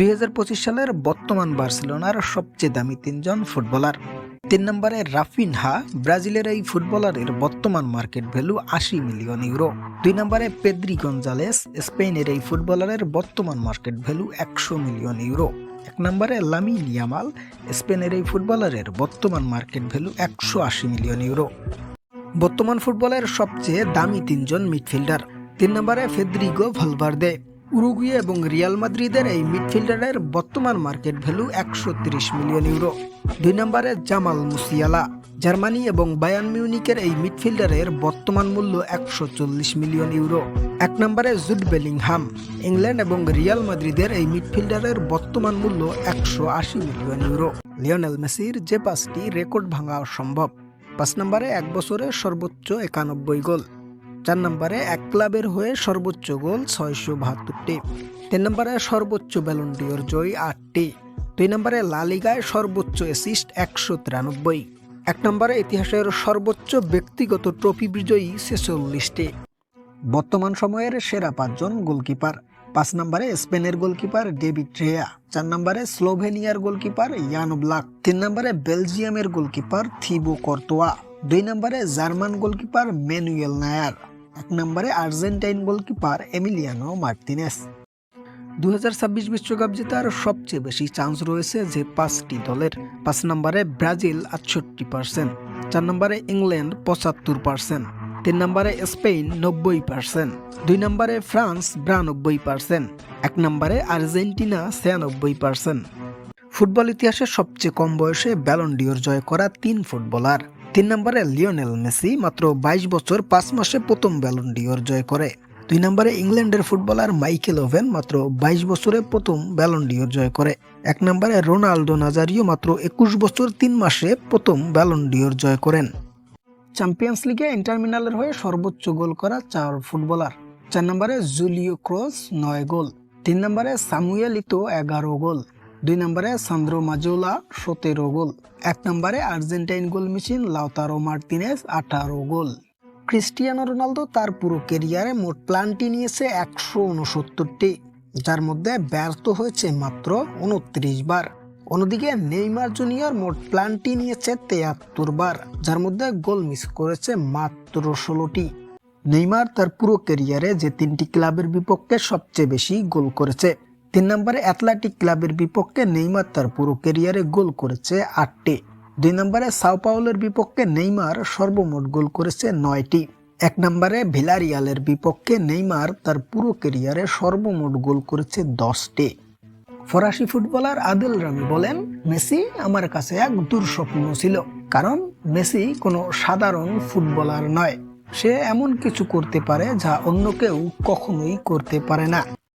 দুই হাজার পঁচিশ সালের বর্তমান বার্সেলোনার সবচেয়ে দামি তিনজন ফুটবলার। তিন নম্বরে রাফিনহা, ব্রাজিলের এই ফুটবলারের বর্তমান মার্কেট ভ্যালু আশি মিলিয়ন ইউরো। দুই নম্বরে পেদ্রি গঞ্জালেস, স্পেনের এই ফুটবলারের বর্তমান মার্কেট ভ্যালু একশো মিলিয়ন ইউরো। এক নম্বরে লামিন ইয়ামাল, স্পেনের এই ফুটবলারের বর্তমান মার্কেট ভ্যালু একশো আশি মিলিয়ন ইউরো। বর্তমান ফুটবলের সবচেয়ে দামি তিনজন মিডফিল্ডার। তিন নম্বরে ফেদ্রিগো ভালভার্দে উরুগুয়ে এবং রিয়াল মাদ্রিদের এই মিডফিল্ডারের বর্তমান মার্কেট ভ্যালু একশো ত্রিশ মিলিয়ন ইউরো। দুই নম্বরে জামাল মুসিয়ালা। জার্মানি এবং বায়ান মিউনিকের এই মিডফিল্ডারের বর্তমান মূল্য একশো চল্লিশ মিলিয়ন ইউরো। এক নম্বরে জুড বেলিংহাম। ইংল্যান্ড এবং রিয়াল মাদ্রিদের এই মিডফিল্ডারের বর্তমান মূল্য একশো আশি মিলিয়ন ইউরো। লিওনেল মেসির যে পাঁচটি রেকর্ড ভাঙা সম্ভব পাঁচ নম্বরে এক বছরে সর্বোচ্চ একানব্বই গোল। চার নম্বরে এক ক্লাবের হয়ে সর্বোচ্চ গোল ছয়শো বাহাত্তরটি। তিন নম্বরে সর্বোচ্চ ব্যালন্ডিওর জয়ী আটটি। দুই নম্বরে লা লিগায় সর্বোচ্চ অ্যাসিস্ট একশো তিরানব্বই। এক নম্বরে ইতিহাসের সর্বোচ্চ ব্যক্তিগত ট্রফি বিজয়ী ছেচল্লিশটি। বর্তমান সময়ের সেরা পাঁচজন গোলকিপার। পাঁচ নম্বরে স্পেনের গোলকিপার ডেভিড রেয়া। চার নম্বরে স্লোভেনিয়ার গোলকিপার ইয়ানো ব্লাক তিন নম্বরে বেলজিয়ামের গোলকিপার থিবো কর্তোয়া। দুই নম্বরে জার্মান গোলকিপার ম্যানুয়েল নায়ার। এক নম্বরে আর্জেন্টাইন গোলকিপার এমিলিয়ানো মার্টিনেস দু হাজার বিশ্বকাপ জেতার সবচেয়ে বেশি চান্স রয়েছে যে পাঁচটি দলের। পাঁচ নম্বরে ব্রাজিল আটষট্টি পার্সেন্ট, চার নম্বরে ইংল্যান্ড পঁচাত্তর পার্সেন্ট, তিন নম্বরে স্পেন নব্বই পার্সেন্ট, দুই নম্বরে ফ্রান্স বিরানব্বই পার্সেন্ট, এক নম্বরে আর্জেন্টিনা ছিয়ানব্বই পার্সেন্ট। ফুটবল ইতিহাসে সবচেয়ে কম বয়সে ব্যালন্ডিওর জয় করা তিন ফুটবলার। তিন নম্বরে লিওনেল মেসি মাত্র বাইশ বছর পাঁচ মাসে প্রথম ব্যালন্ডিওর জয় করে। দুই নম্বরে ইংল্যান্ডের ফুটবলার মাইকেল ওভেন মাত্র বাইশ বছরে প্রথম ব্যালন্ডিওর জয় করে। এক নম্বরে রোনাল্ডো নাজারিও মাত্র একুশ বছর তিন মাসে প্রথম ব্যালন্ডিওর জয় করেন। চ্যাম্পিয়ন্স লিগে ইন্টারমিনালের হয়ে সর্বোচ্চ গোল করা চার ফুটবলার। চার নম্বরে জুলিও ক্রস নয় গোল। তিন নম্বরে সামুয়েল ইতো এগারো গোল। দুই নম্বরে সান্দ্রো মাজোলা, সতেরো গোল। এক নম্বরে Argentine goal machine, Lautaro Martinez আঠারো গোল। ক্রিস্টিয়ানো রোনালদো তার পুরো কেরিয়ারে মোট প্লান্টি নিয়েছে একশো উনসত্তরটি যার মধ্যে ব্যর্থ হয়েছে মাত্র উনত্রিশ বার। অন্যদিকে নেইমার জুনিয়র মোট প্লান্টি নিয়েছে তেয়াত্তর বার, যার মধ্যে গোল মিস করেছে মাত্র ষোলোটি। নেইমার তার পুরো ক্যারিয়ারে যে তিনটি ক্লাবের বিপক্ষে সবচেয়ে বেশি গোল করেছে। তিন নম্বরে অ্যাথলেটিক ক্লাবের বিপক্ষে নেইমার তার পুরো ক্যারিয়ারে গোল করেছে আটটি। দুই নম্বরে সাউপাউলের বিপক্ষে নেইমার সর্বমোট গোল করেছে নয়টি। এক নম্বরে ভিলারিয়ালের বিপক্ষে নেইমার তার পুরো ক্যারিয়ারে সর্বমোট গোল করেছে দশটি। ফরাসি ফুটবলার আদিল রামি বলেন, মেসি আমার কাছে এক দুঃস্বপ্ন ছিল, কারণ মেসি কোনো সাধারণ ফুটবলার নয়। সে এমন কিছু করতে পারে যা অন্য কেউ কখনোই করতে পারে না।